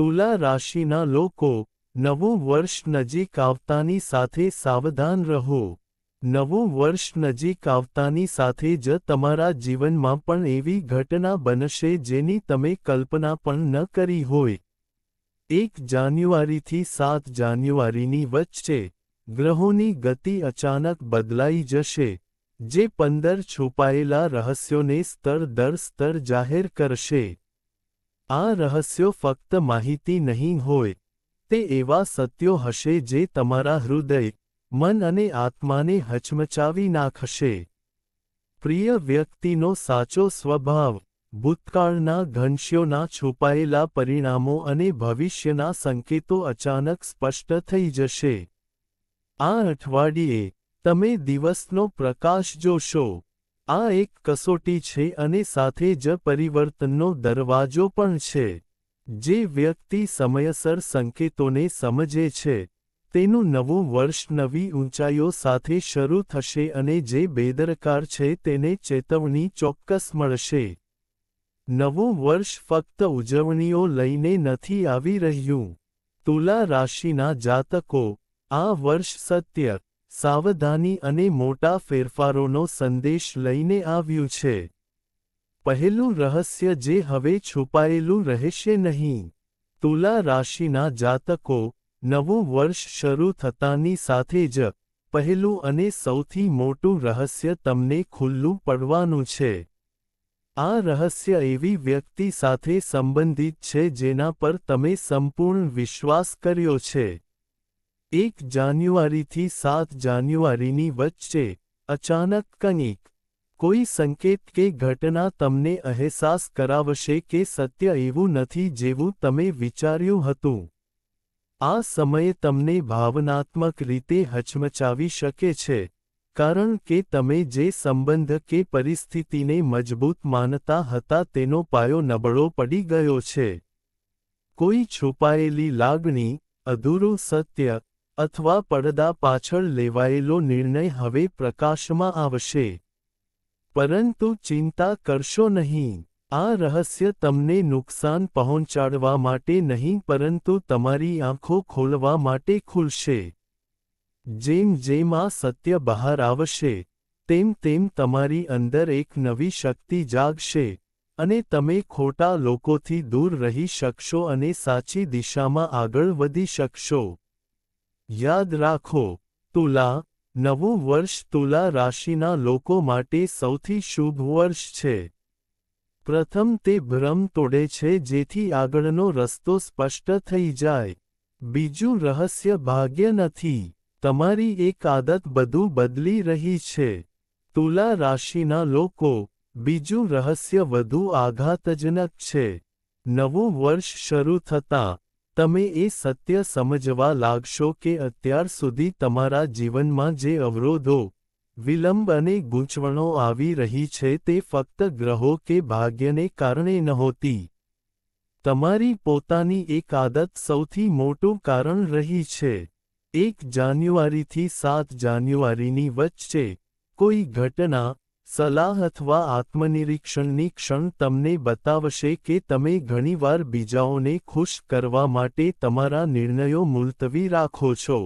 તુલા રાશિના લોકો, નવું વર્ષ નજીક આવતાની સાથે સાવધાન રહો. નવું વર્ષ નજીક આવતાની સાથે જ તમારા જીવનમાં પણ એવી ઘટના બનશે જેની તમે કલ્પના પણ ન કરી હોય. એક જાન્યુઆરીથી સાત જાન્યુઆરીની વચ્ચે, ગ્રહોની ગતિ અચાનક બદલાઈ જશે, જે પંદર છુપાયેલા રહસ્યોને સ્તર દર સ્તર જાહેર કરશે. આ રહસ્યો ફક્ત માહિતી નહીં હોય, તે એવા સત્યો હશે જે તમારા હૃદય, મન અને આત્માને હચમચાવી નાખશે. પ્રિય વ્યક્તિનો સાચો સ્વભાવ, ભૂતકાળના ઘંશ્યોના છુપાયેલા પરિણામો અને ભવિષ્યના સંકેતો અચાનક સ્પષ્ટ થઈ જશે. આ અઠવાડિયે, તમે દિવસનો પ્રકાશ જોશો. આ એક કસોટી છે અને સાથે જ પરિવર્તનનો દરવાજો પણ છે. જે વ્યક્તિ સમયસર સંકેતોને સમજે છે. તેનું નવું વર્ષ નવી ઊંચાઈઓ સાથે શરૂ થશે અને જે બેદરકાર છે તેને ચેતવણી ચોક્કસ મળશે. નવું વર્ષ ફક્ત ઉજવણીઓ લઈને નથી આવી રહ્યું. તુલા રાશિના જાતકો, આ વર્ષ સત્ય સાવધાની અને મોટા ફેરફારોનો સંદેશ લઈને આવ્યું છે. પહેલું રહસ્ય જે હવે છુપાયેલું રહેશે નહીં. તુલા રાશિના જાતકો નવું વર્ષ શરૂ થતાની સાથે જ પહેલું અને સૌથી મોટું રહસ્ય તમને ખુલ્લું પડવાનું છે. આ રહસ્ય એવી વ્યક્તિ સાથે સંબંધિત છે જેના પર તમે સંપૂર્ણ વિશ્વાસ કર્યો છે. એક જાન્યુઆરીથી સાત જાન્યુઆરીની વચ્ચે અચાનક કંઈક, કોઈ સંકેત કે ઘટના તમને અહેસાસ કરાવશે કે સત્ય એવું નથી જેવું તમે વિચાર્યું હતું. આ સમયે તમને ભાવનાત્મક રીતે હચમચાવી શકે છે, કારણ કે તમે જે સંબંધ કે પરિસ્થિતિને મજબૂત માનતા હતા તેનો પાયો નબળો પડી ગયો છે. કોઈ છુપાયેલી લાગણી, અધૂરું સત્ય અથવા પડદા પાછળ લેવાયેલો નિર્ણય હવે પ્રકાશમાં આવશે. પરંતુ ચિંતા કરશો નહીં. આ રહસ્ય તમને નુકસાન પહોંચાડવા માટે નહીં, પરંતુ તમારી આંખો ખોલવા માટે ખુલશે. જેમ જેમ આ સત્ય બહાર આવશે, તેમ તેમ તમારી અંદર એક નવી શક્તિ જાગશે અને તમે ખોટા લોકોથી દૂર રહી શકશો અને સાચી દિશામાં આગળ વધી શકશો. યાદ રાખો, તુલા, નવું વર્ષ તુલા રાશિના લોકો માટે સૌથી શુભ વર્ષ છે. પ્રથમ તે ભ્રમ તોડે છે, જેથી આગળનો રસ્તો સ્પષ્ટ થઈ જાય. બીજું રહસ્ય ભાગ્ય નથી, તમારી એક આદત બધું બદલી રહી છે. તુલા રાશિના લોકો, બીજું રહસ્ય વધુ આઘાતજનક છે. નવું વર્ષ શરૂ થતાં તમે એ સત્ય સમજવા લાગશો કે અત્યાર સુધી તમારા જીવનમાં જે અવરોધો, વિલંબ અને ગૂંચવણો આવી રહી છે તે ફક્ત ગ્રહો કે ભાગ્યને કારણે નહોતી. તમારી પોતાની એક આદત સૌથી મોટું કારણ રહી છે. એક જાન્યુઆરીથી સાત જાન્યુઆરીની વચ્ચે કોઈ ઘટના સલાહ અથવા આત્મનિરીક્ષણની ક્ષણ તમને બતાવશે કે તમે ઘણીવાર બીજાઓને ખુશ કરવા માટે તમારા નિર્ણયો મુલતવી રાખો છો.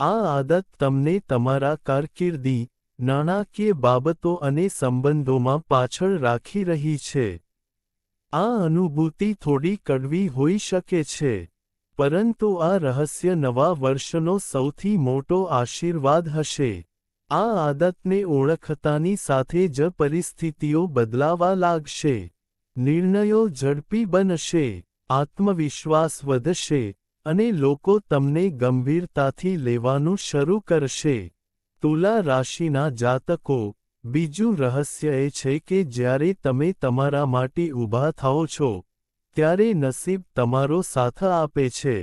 આ આદત તમને તમારા કારકિર્દી, નાણાકીય બાબતો અને સંબંધોમાં પાછળ રાખી રહી છે. આ અનુભૂતિ થોડી કડવી હોઈ શકે છે, પરંતુ આ રહસ્ય નવા વર્ષનો સૌથી મોટો આશીર્વાદ હશે. આ આદતને ઓળખતાની સાથે જ પરિસ્થિતિઓ બદલાવા લાગશે. નિર્ણયો ઝડપી બનશે, આત્મવિશ્વાસ વધશે અને લોકો તમને ગંભીરતાથી લેવાનું શરૂ કરશે. તુલા રાશિના જાતકો, બીજું રહસ્ય એ છે કે જ્યારે તમે તમારા માટે ઊભા થાઓ છો, ત્યારે નસીબ તમારો સાથ આપે છે.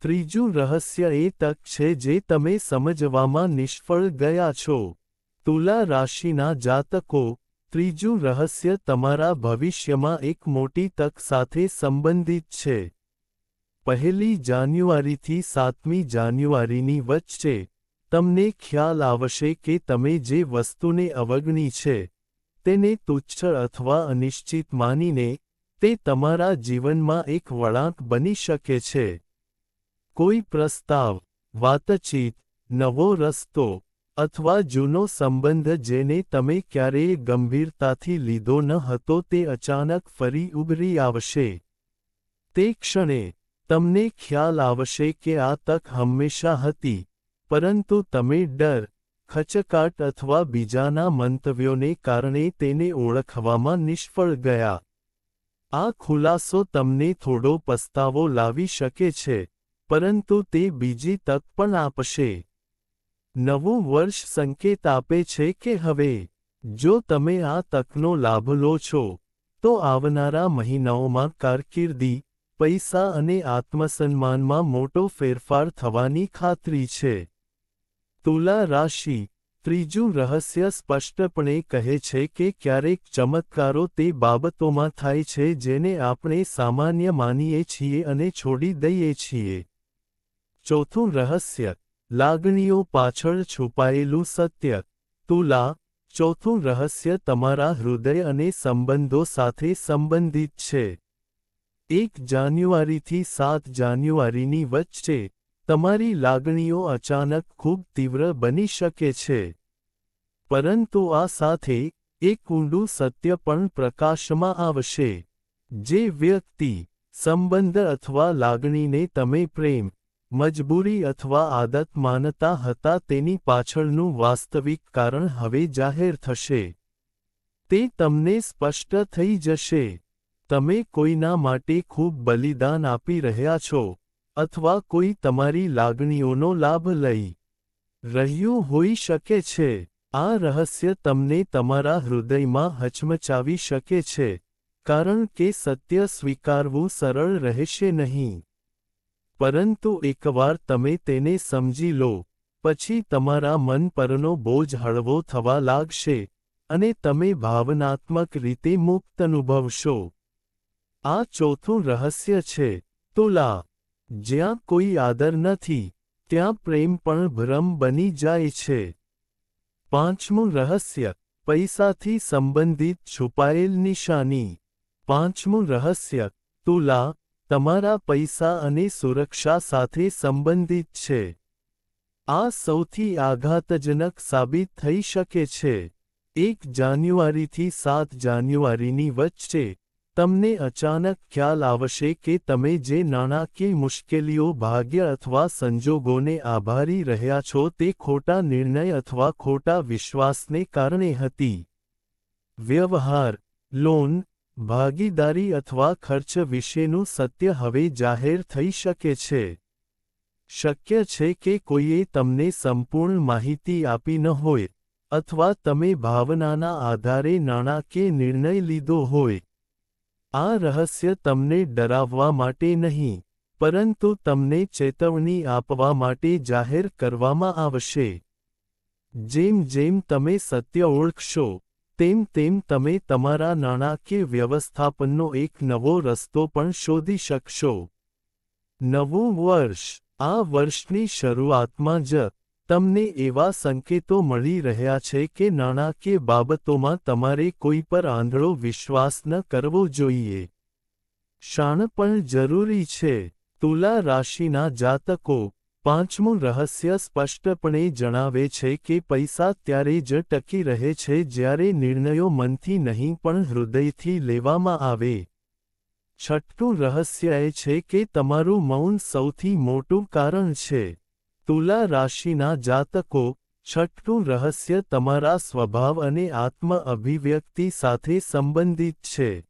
ત્રીજું રહસ્ય એ તક છે જે તમે સમજવામાં નિષ્ફળ ગયા છો. તુલા રાશિના જાતકો, ત્રીજું રહસ્ય તમારા ભવિષ્યમાં એક મોટી તક સાથે સંબંધિત છે. પહેલી જાન્યુઆરીથી સાતમી જાન્યુઆરીની વચ્ચે, તમને ખ્યાલ આવશે કે તમે જે વસ્તુને અવગણી છે, તેને તુચ્છ અથવા અનિશ્ચિત માનીને, તે તમારા જીવનમાં એક વળાંક બની શકે છે. કોઈ પ્રસ્તાવ, વાતચીત, નવો રસ્તો અથવા જૂનો સંબંધ જેને તમે ક્યારેય ગંભીરતાથી લીધો ન હતો તે અચાનક ફરી ઉભરી આવશે. તે ક્ષણે તમને ખ્યાલ આવશે કે આ તક હંમેશા હતી, પરંતુ તમે ડર, ખચકાટ અથવા બીજાના મંતવ્યોને કારણે તેને ઓળખવામાં નિષ્ફળ ગયા. આ ખુલાસો તમને થોડો પસ્તાવો લાવી શકે છે. પરંતુ તે બીજી તક પણ આપશે. નવું વર્ષ સંકેત આપે છે કે હવે, જો તમે આ તકનો લાભ લો છો, તો આવનારા મહિનાઓમાં કારકિર્દી, પૈસા અને આત્મસન્માનમાં મોટો ફેરફાર થવાની ખાતરી છે. તુલા રાશિ, ત્રીજું રહસ્ય સ્પષ્ટપણે કહે છે કે ક્યારેક ચમત્કારો તે બાબતોમાં થાય છે જેને આપણે સામાન્ય માનીએ છીએ અને છોડી દઈએ છીએ. ચોથું રહસ્ય, લાગણીઓ પાછળ છુપાયેલું સત્ય. તુલા, ચોથું રહસ્ય તમારા હૃદય અને સંબંધો સાથે સંબંધિત છે. એક જાન્યુઆરીથી સાત જાન્યુઆરીની વચ્ચે, તમારી લાગણીઓ અચાનક ખૂબ તીવ્ર બની શકે છે. પરંતુ આ સાથે, એક ઊંડું સત્ય પણ પ્રકાશમાં આવશે. જે વ્યક્તિ, સંબંધ અથવા લાગણીને તમે પ્રેમ મજબૂરી અથવા આદત માનતા હતા તેની પાછળનું વાસ્તવિક કારણ હવે જાહેર થશે. તે તમને સ્પષ્ટ થઈ જશે. તમે કોઈના માટે ખૂબ બલિદાન આપી રહ્યા છો અથવા કોઈ તમારી લાગણીઓનો લાભ લઈ રહ્યું હોઈ શકે છે. આ રહસ્ય તમને તમારા હૃદયમાં હચમચાવી શકે છે, કારણ કે સત્ય સ્વીકારવું સરળ રહેશે નહીં. પરંતુ એકવાર તમે તેને સમજી લો, પછી તમારા મન પરનો બોજ હળવો થવા લાગશે અને તમે ભાવનાત્મક રીતે મુક્ત અનુભવશો. આ ચોથું રહસ્ય છે, તુલા. જ્યાં કોઈ આદર નથી, ત્યાં પ્રેમ પણ ભ્રમ બની જાય છે. પાંચમું રહસ્ય, પૈસાથી સંબંધિત છુપાયેલ નિશાની. પાંચમું રહસ્ય, તુલા. તમારા પૈસા અને સુરક્ષા સાથે સંબંધિત છે. આ સૌથી આઘાતજનક સાબિત થઈ શકે છે. એક જાન્યુઆરીથી સાત જાન્યુઆરીની વચ્ચે, તમને અચાનક ખ્યાલ આવશે કે તમે જે નાણાકીય મુશ્કેલીઓ, ભાગ્ય અથવા સંજોગોને આભારી રહ્યા છો તે ખોટા નિર્ણય અથવા ખોટા વિશ્વાસને કારણે હતી. વ્યવહાર, લોન ભાગીદારી અથવા ખર્ચ વિશેનું સત્ય હવે જાહેર થઈ શકે છે. શક્ય છે કે કોઈએ તમને સંપૂર્ણ માહિતી આપી ન હોય, અથવા તમે ભાવનાના આધારે નાણાકીય નિર્ણય લીધો હોય. આ રહસ્ય તમને ડરાવવા માટે નહીં, પરંતુ તમને ચેતવણી આપવા માટે જાહેર કરવામાં આવશે. જેમ જેમ તમે સત્ય ઓળખશો તેમ તેમ તમે તમારા નાણાકીય વ્યવસ્થાપનનો એક નવો રસ્તો પણ શોધી શકશો. નવું વર્ષ. આ વર્ષની શરૂઆતમાં જ તમને એવા સંકેતો મળી રહ્યા છે કે નાણાકીય બાબતોમાં તમારે કોઈ પર આંધળો વિશ્વાસ ન કરવો જોઈએ. શાણપણ જરૂરી છે. તુલા રાશિના જાતકો પાંચમું રહસ્ય સ્પષ્ટપણે જણાવે છે કે પૈસા ત્યારે જ ટકી રહે છે જ્યારે નિર્ણયો મનથી નહીં પણ હૃદયથી લેવામાં આવે. છઠ્ઠું રહસ્ય એ છે કે તમારું મૌન સૌથી મોટું કારણ છે. તુલા રાશિના જાતકો, છઠ્ઠું રહસ્ય તમારા સ્વભાવ અને આત્મ અભિવ્યક્તિ સાથે સંબંધિત છે.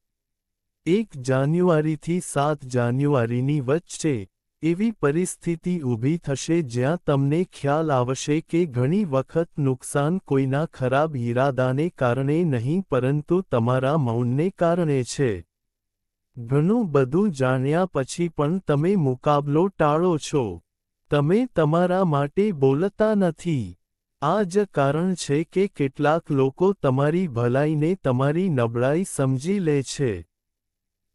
એક જાન્યુઆરીથી સાત જાન્યુઆરીની વચ્ચે એવી પરિસ્થિતિ ઊભી થશે જ્યાં તમને ખ્યાલ આવશે કે ઘણી વખત નુકસાન કોઈના ખરાબ ઈરાદાને કારણે નહીં પરંતુ તમારા મૌનને કારણે છે. ઘણું બધું જાણ્યા પછી પણ તમે મુકાબલો ટાળો છો. તમે તમારા માટે બોલતા નથી. આ જ કારણ છે કે કેટલાક લોકો તમારી ભલાઈને તમારી નબળાઈ સમજી લે છે.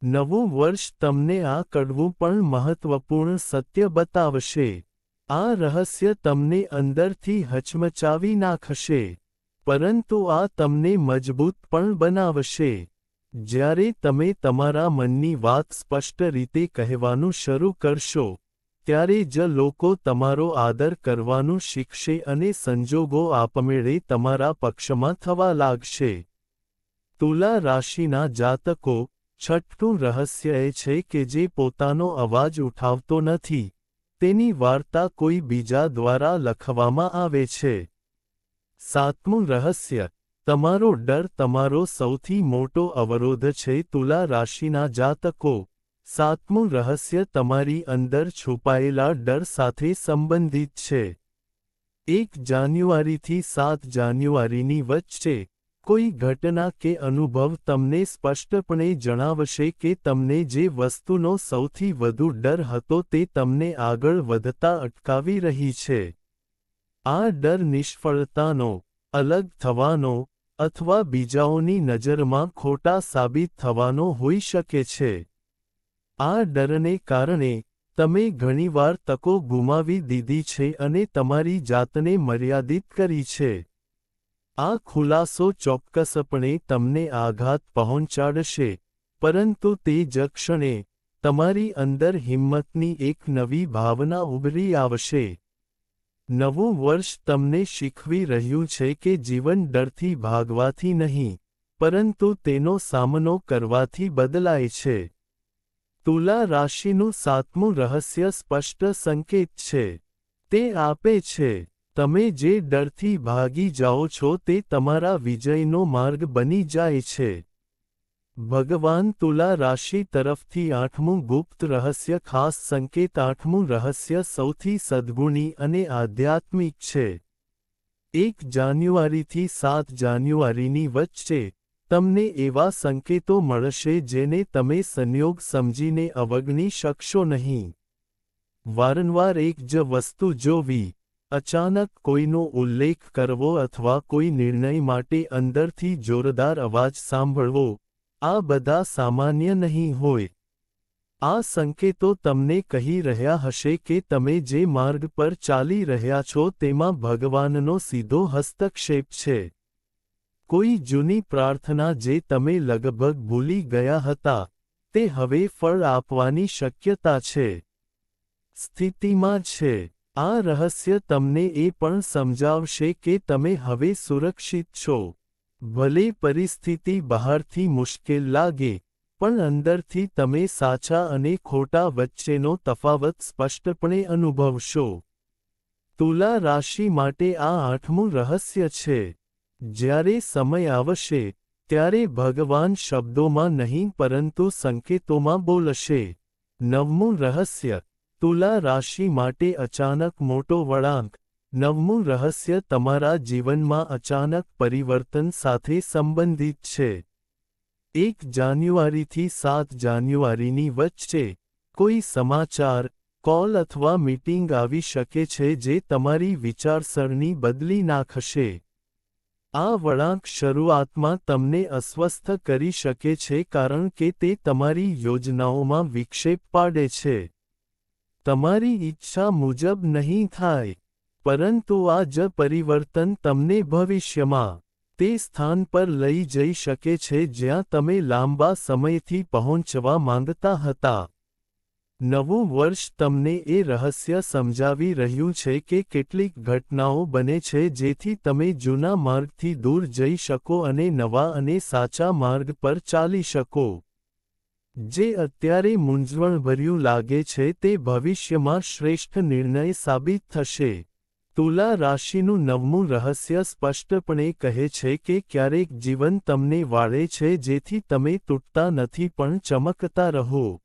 નવું વર્ષ તમને આ કડવું પણ મહત્વપૂર્ણ સત્ય બતાવશે. આ રહસ્ય તમને અંદરથી હચમચાવી નાખશે. પરંતુ આ તમને મજબૂત પણ બનાવશે. જ્યારે તમે તમારા મનની વાત સ્પષ્ટ રીતે કહેવાનું શરૂ કરશો, ત્યારે જ લોકો તમારો આદર કરવાનું શીખશે અને સંજોગો આપમેળે તમારા પક્ષમાં થવા લાગશે. તુલા રાશિના જાતકો છઠ્ઠું રહસ્ય એ છે કે જે પોતાનો અવાજ ઉઠાવતો નથી, તેની વાર્તા કોઈ બીજા દ્વારા લખવામાં આવે છે. સાતમું રહસ્ય, તમારો ડર તમારો સૌથી મોટો અવરોધ છે તુલા રાશિના જાતકો. સાતમું રહસ્ય, તમારી અંદર છુપાયેલા ડર સાથે સંબંધિત છે. એક જાન્યુઆરીથી સાત જાન્યુઆરીની વચ્ચે કોઈ ઘટના કે અનુભવ તમને સ્પષ્ટપણે જણાવશે કે તમને જે વસ્તુનો સૌથી વધુ ડર હતો તે તમને આગળ વધતા અટકાવી રહી છે. આ ડર નિષ્ફળતાનો, અલગ થવાનો, અથવા બીજાઓની નજરમાં ખોટા સાબિત થવાનો હોઈ શકે છે. આ ડરને કારણે, તમે ઘણીવાર તકો ગુમાવી દીધી છે અને તમારી જાતને મર્યાદિત કરી છે. આ ખુલાસો ચોક્કસપણે તમને આઘાત પહોંચાડશે, પરંતુ તે જ ક્ષણે, તમારી અંદર હિંમતની એક નવી ભાવના ઉભરી આવશે. નવું વર્ષ તમને શીખવી રહ્યું છે કે જીવન ડરથી ભાગવાથી નહીં, પરંતુ તેનો સામનો કરવાથી બદલાય છે. તુલા રાશિનું સાતમું રહસ્ય સ્પષ્ટ સંકેત છે. તે આપે છે. તમે જે ડરથી ભાગી જાઓ છો તે તમારા વિજયનો માર્ગ બની જાય છે. ભગવાન તુલા રાશિ તરફથી આઠમું ગુપ્ત રહસ્ય ખાસ સંકેત આઠમું રહસ્ય સૌથી સદ્ગુણી અને આધ્યાત્મિક છે. એક જાન્યુઆરીથી સાત જાન્યુઆરીની વચ્ચે તમને એવા સંકેતો મળશે જેને તમે સંયોગ સમજીને અવગણી શકશો નહીં. વારંવાર એક જ વસ્તુ જોવી અચાનક કોઈનો ઉલ્લેખ કરવો અથવા કોઈ નિર્ણય માટે અંદરથી જોરદાર અવાજ સાંભળવો, આ બધા સામાન્ય નહીં હોય. આ સંકેતો તમને કહી રહ્યા હશે કે તમે જે માર્ગ પર ચાલી રહ્યા છો તેમાં ભગવાનનો સીધો હસ્તક્ષેપ છે. કોઈ જૂની પ્રાર્થના જે તમે લગભગ ભૂલી ગયા હતા, તે હવે ફળ આપવાની શક્યતા છે. સ્થિતિમાં છે. આ રહસ્ય તમને એ પણ સમજાવશે કે તમે હવે સુરક્ષિત છો. ભલે પરિસ્થિતિ બહારથી મુશ્કેલ લાગે, પણ અંદરથી તમે સાચા અને ખોટા વચ્ચેનો તફાવત સ્પષ્ટપણે અનુભવશો. તુલા રાશિ માટે આ આઠમું રહસ્ય છે. જ્યારે સમય આવશે, ત્યારે ભગવાન શબ્દોમાં નહીં પરંતુ સંકેતોમાં બોલશે. નવમું રહસ્ય તુલા રાશિ માટે અચાનક મોટો વળાંક. નવમું રહસ્ય તમારા જીવનમાં અચાનક પરિવર્તન સાથે સંબંધિત છે. એક જાન્યુઆરીથી સાત જાન્યુઆરીની વચ્ચે કોઈ સમાચાર, કોલ અથવા મીટિંગ આવી શકે છે જે તમારી વિચારસરણી બદલી નાખશે. આ વળાંક શરૂઆતમાં તમને અસ્વસ્થ કરી શકે છે કારણ કે તે તમારી યોજનાઓમાં વિક્ષેપ પાડે છે. તમારી ઈચ્છા મુજબ નહીં થાય, પરંતુ આ જ પરિવર્તન તમને ભવિષ્યમાં તે સ્થાન પર લઈ જઈ શકે છે જ્યાં તમે લાંબા સમયથી પહોંચવા માંગતા હતા. નવું વર્ષ તમને એ રહસ્ય સમજાવી રહ્યું છે કે કેટલીક ઘટનાઓ બને છે જેથી તમે જૂના માર્ગથી દૂર જઈ શકો અને નવા અને સાચા માર્ગ પર ચાલી શકો. જે અત્યારે મૂંઝવણભર્યું લાગે છે તે ભવિષ્યમાં શ્રેષ્ઠ નિર્ણય સાબિત થશે. તુલા રાશિનું નવમું રહસ્ય સ્પષ્ટપણે કહે છે કે ક્યારેક જીવન તમને વાળે છે જેથી તમે તૂટતા નથી પણ ચમકતા રહો.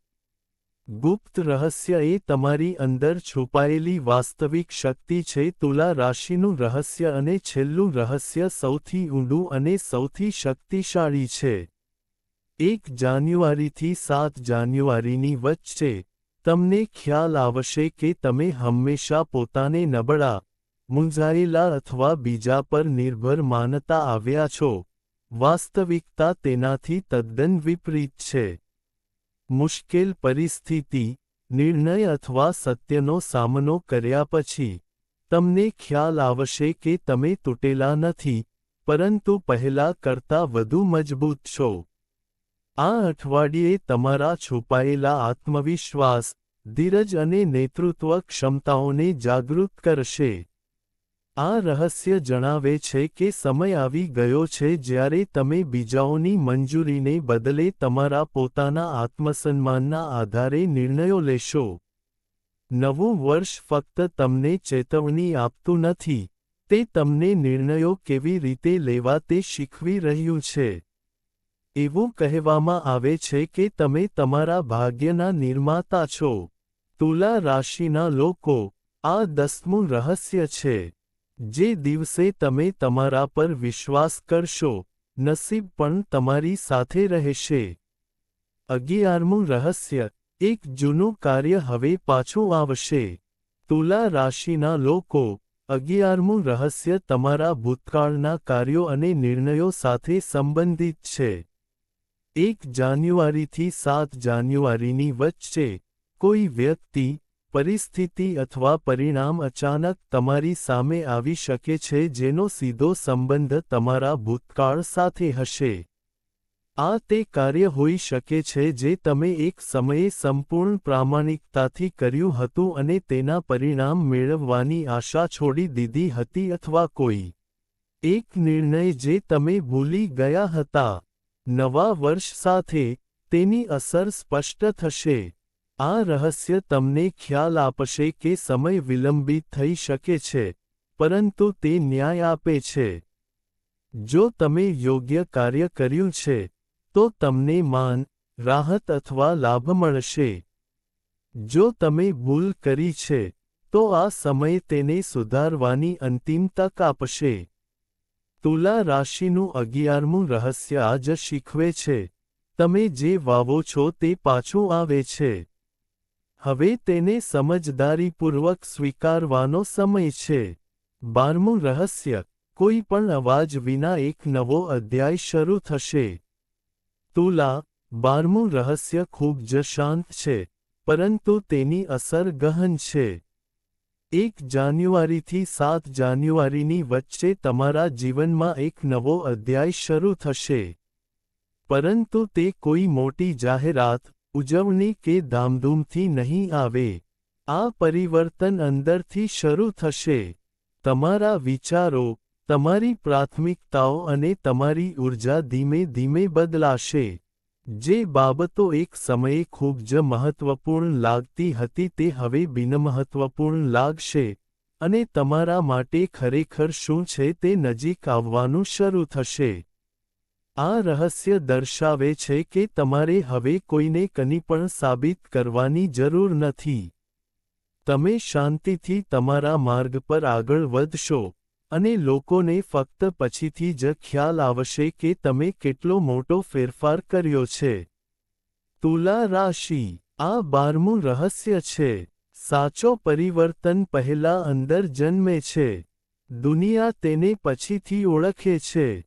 ગુપ્ત રહસ્ય એ તમારી અંદર છુપાયેલી વાસ્તવિક શક્તિ છે. તુલા રાશિનું રહસ્ય અને છેલ્લું રહસ્ય સૌથી ઊંડું અને સૌથી શક્તિશાળી છે. એક જાન્યુઆરીથી સાત જાન્યુઆરીની વચ્ચે, તમને ખ્યાલ આવશે કે તમે હંમેશા પોતાને નબળા, મૂંઝાયેલા અથવા બીજા પર નિર્ભર માનતા આવ્યા છો. વાસ્તવિકતા તેનાથી તદ્દન વિપરીત છે. મુશ્કેલ પરિસ્થિતિ, નિર્ણય અથવા સત્યનો સામનો કર્યા પછી, તમને ખ્યાલ આવશે કે તમે તૂટેલા નથી, પરંતુ પહેલા કરતાં વધુ મજબૂત છો. આ અઠવાડિયે તમારા છુપાયેલા આત્મવિશ્વાસ, ધીરજ અને નેતૃત્વ ક્ષમતાઓને જાગૃત કરશે. આ રહસ્ય જણાવે છે કે સમય આવી ગયો છે જ્યારે તમે બીજાઓની મંજૂરીને બદલે તમારા પોતાના આત્મસન્માનના આધારે નિર્ણયો લેશો. નવું વર્ષ ફક્ત તમને ચેતવણી આપતું નથી. તે તમને નિર્ણયો કેવી રીતે લેવા તે શીખવી રહ્યું છે. એવું કહેવામાં આવે છે કે તમે તમારા ભાગ્યના નિર્માતા છો. તુલા રાશિના લોકો, આ દસમું રહસ્ય છે. જે દિવસે તમે તમારા પર વિશ્વાસ કરશો, નસીબ પણ તમારી સાથે રહેશે. અગિયારમું રહસ્ય, એક જૂનું કાર્ય હવે પાછું આવશે. તુલા રાશિના લોકો, અગિયારમું રહસ્ય તમારા ભૂતકાળના કાર્યો અને નિર્ણયો સાથે સંબંધિત છે. એક જાન્યુઆરીથી સાત જાન્યુઆરીની વચ્ચે, કોઈ વ્યક્તિ, પરિસ્થિતિ અથવા પરિણામ અચાનક તમારી સામે આવી શકે છે જેનો સીધો સંબંધ તમારા ભૂતકાળ સાથે હશે. આ તે કાર્ય હોઈ શકે છે જે તમે એક સમયે સંપૂર્ણ પ્રામાણિકતાથી કર્યું હતું અને તેના પરિણામ મેળવવાની આશા છોડી દીધી હતી અથવા કોઈ. એક નિર્ણય જે તમે ભૂલી ગયા હતા. નવા વર્ષ સાથે તેની અસર સ્પષ્ટ થશે. આ રહસ્ય તમને ખ્યાલ આપશે કે સમય વિલંબિત થઈ શકે છે, પરંતુ તે ન્યાય આપે છે. જો તમે યોગ્ય કાર્ય કર્યું છે, તો તમને માન, રાહત અથવા લાભ મળશે. જો તમે ભૂલ કરી છે, તો આ સમય તેને સુધારવાની અંતિમ તક આપશે. તુલા રાશિનું અગિયારમું રહસ્ય આજ શીખવે છે. તમે જે વાવો છો તે પાછું આવે છે. હવે તેને સમજદારીપૂર્વક સ્વીકારવાનો સમય છે. બારમું રહસ્ય, કોઈ પણ અવાજ વિના એક નવો અધ્યાય શરૂ થશે. તુલા, બારમું રહસ્ય ખૂબ જ શાંત છે, પરંતુ તેની અસર ગહન છે. એક જાન્યુઆરીથી સાત જાન્યુઆરીની વચ્ચે તમારા જીવનમાં એક નવો અધ્યાય શરૂ થશે. પરંતુ તે કોઈ મોટી જાહેરાત, ઉજવણી કે ધામધૂમથી નહીં આવે. આ પરિવર્તન અંદરથી શરૂ થશે. તમારા વિચારો, તમારી પ્રાથમિકતાઓ અને તમારી ઊર્જા ધીમે ધીમે બદલાશે. જે બાબતો એક સમયે ખૂબ જ મહત્વપૂર્ણ લાગતી હતી તે હવે બિનમહત્વપૂર્ણ લાગશે. અને તમારા માટે ખરેખર શું છે તે નજીક આવવાનું શરૂ થશે. આ રહસ્ય દર્શાવે છે કે તમારે હવે કોઈને કની પણ સાબિત કરવાની જરૂર નથી. તમે શાંતિથી તમારા માર્ગ પર આગળ વધશો. અને લોકોને ફક્ત પછીથી જ ખ્યાલ આવશે કે તમે કેટલો મોટો ફેરફાર કર્યો છે. તુલા રાશિ. આ બારમું રહસ્ય છે. સાચો પરિવર્તન પહેલા અંદર જન્મે છે. દુનિયા તેને પછીથી ઓળખે છે.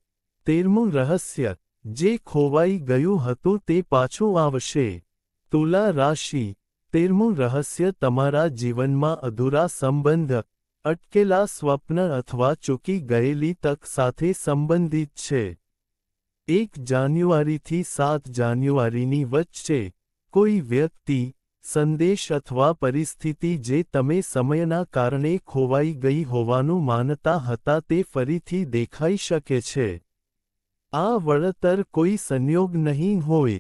તેરમું રહસ્ય. જે ખોવાઈ ગયું હતું તે પાછું આવશે. તુલા રાશિ. તેરમું રહસ્ય તમારા જીવનમાં અધૂરા સંબંધ અટકેલા સ્વપ્ન અથવા ચૂકી ગયેલી તક સાથે સંબંધિત છે. એક જાન્યુઆરીથી સાત જાન્યુઆરીની વચ્ચે, કોઈ વ્યક્તિ, સંદેશ અથવા પરિસ્થિતિ જે તમે સમયના કારણે ખોવાઈ ગઈ હોવાનું માનતા હતા તે ફરીથી દેખાઈ શકે છે. આ વળતર કોઈ સંયોગ નહીં હોય.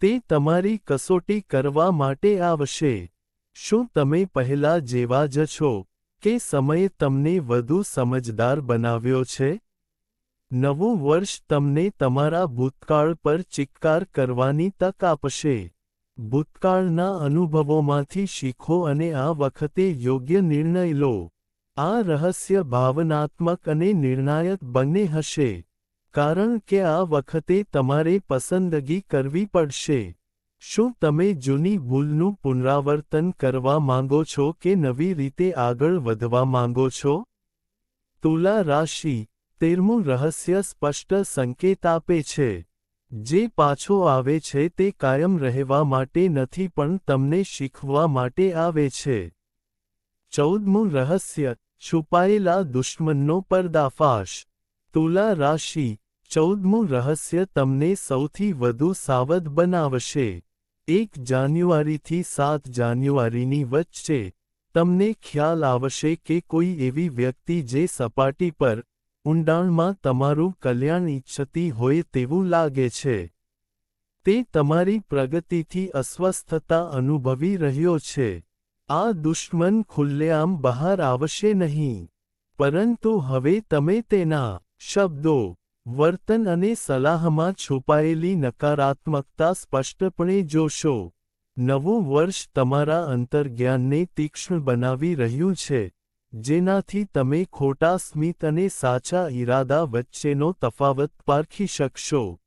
તે તમારી કસોટી કરવા માટે આવશે. શું તમે પહેલા જેવા જ છો? કે સમયે તમને વધુ સમજદાર બનાવ્યો છે? નવું વર્ષ તમને તમારા ભૂતકાળ પર ચિક્કાર કરવાની તક આપશે. ભૂતકાળના અનુભવોમાંથી શીખો અને આ વખતે યોગ્ય નિર્ણય લો. આ રહસ્ય ભાવનાત્મક અને નિર્ણાયક બંને હશે. કારણ કે આ વખતે તમારે પસંદગી કરવી પડશે. શું તમે જૂની ભૂલનું પુનરાવર્તન કરવા માંગો છો કે નવી રીતે આગળ વધવા માંગો છો? તુલા રાશિ, તેરમું રહસ્ય સ્પષ્ટ સંકેત આપે છે. જે પાછો આવે છે તે કાયમ રહેવા માટે નથી પણ તમને શીખવા માટે આવે છે. ચૌદમું રહસ્ય, છુપાયેલા દુશ્મનનો પર્દાફાશ. તુલા રાશિ, ચૌદમું રહસ્ય તમને સૌથી વધુ સાવધ બનાવશે. એક જાન્યુઆરીથી સાત જાન્યુઆરીની વચ્ચે, તમને ખ્યાલ આવશે કે કોઈ એવી વ્યક્તિ જે સપાટી પર ઊંડાણમાં તમારું કલ્યાણ ઈચ્છતી હોય તેવું લાગે છે. તે તમારી પ્રગતિથી અસ્વસ્થતા અનુભવી રહ્યો છે. આ દુશ્મન ખુલ્લેઆમ બહાર આવશે નહીં. પરંતુ હવે તમે તેના શબ્દો વર્તન અને સલાહમાં છુપાયેલી નકારાત્મકતા સ્પષ્ટપણે જોશો. નવું વર્ષ તમારા અંતર્જ્ઞાનને તીક્ષ્ણ બનાવી રહ્યું છે, જેનાથી તમે ખોટા સ્મિત અને સાચા ઈરાદા વચ્ચેનો તફાવત પારખી શકશો.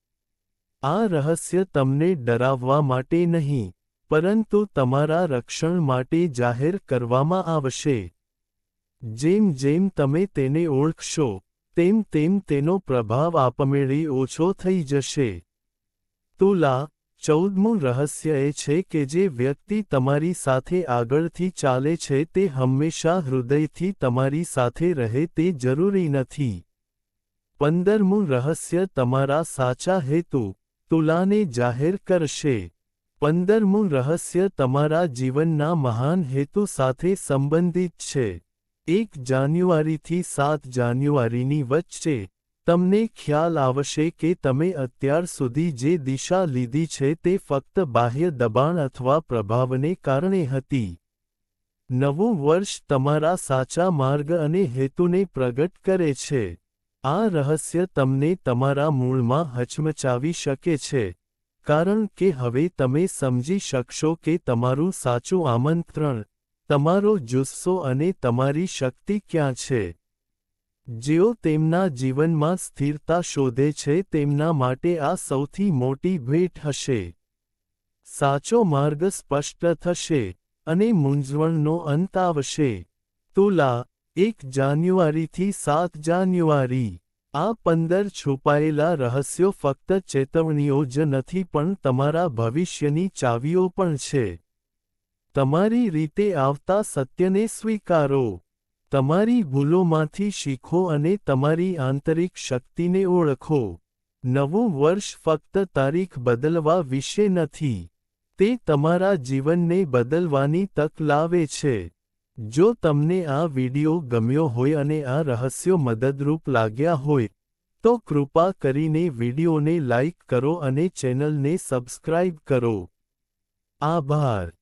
આ રહસ્ય તમને ડરાવવા માટે નહીં, પરંતુ તમારા રક્ષણ માટે જાહેર કરવામાં આવશે. જેમ જેમ તમે તેને ઓળખશો તેમ તેમ તેનો પ્રભાવ આપમેળે ઓછો થઈ જશે. તુલા, ચૌદમું રહસ્ય એ છે કે જે વ્યક્તિ તમારી સાથે આગળથી ચાલે છે તે હંમેશા હૃદયથી તમારી સાથે રહે તે જરૂરી નથી. પંદરમું રહસ્ય તમારા સાચા હેતુ, તુલાને જાહેર કરશે. પંદરમું રહસ્ય તમારા જીવનના મહાન હેતુ સાથે સંબંધિત છે. એક જાન્યુઆરીથી સાત જાન્યુઆરીની વચ્ચે, તમને ખ્યાલ આવશે કે તમે અત્યાર સુધી જે દિશા લીધી છે તે ફક્ત બાહ્ય દબાણ અથવા પ્રભાવને કારણે હતી. નવું વર્ષ તમારા સાચા માર્ગ અને હેતુને પ્રગટ કરે છે. આ રહસ્ય તમને તમારા મૂળમાં હચમચાવી શકે છે, કારણ કે હવે તમે સમજી શકશો કે તમારું સાચું આમંત્રણ તમારો જુસ્સો અને તમારી શક્તિ ક્યાં છે? જેઓ તેમના જીવનમાં સ્થિરતા શોધે છે, તેમના માટે આ સૌથી મોટી ભેટ હશે. સાચો માર્ગ સ્પષ્ટ થશે અને મૂંઝવણનો અંત આવશે. તુલા, એક જાન્યુઆરીથી સાત જાન્યુઆરી. આ પંદર છુપાયેલા રહસ્યો ફક્ત ચેતવણીઓ જ નથી, પણ તમારા ભવિષ્યની ચાવીઓ પણ છે. તમારી રીતે આવતા સત્યને સ્વીકારો. તમારી ભૂલોમાંથી શીખો અને તમારી આંતરિક શક્તિને ઓળખો. નવું વર્ષ ફક્ત તારીખ બદલવા વિશે નથી. તે તમારા જીવનને બદલવાની તક લાવે છે. જો તમને આ વિડિયો ગમ્યો હોય અને આ રહસ્યો મદદરૂપ લાગ્યા હોય, તો કૃપા કરીને વિડિયોને લાઇક કરો અને ચેનલને સબસ્ક્રાઇબ કરો. આભાર.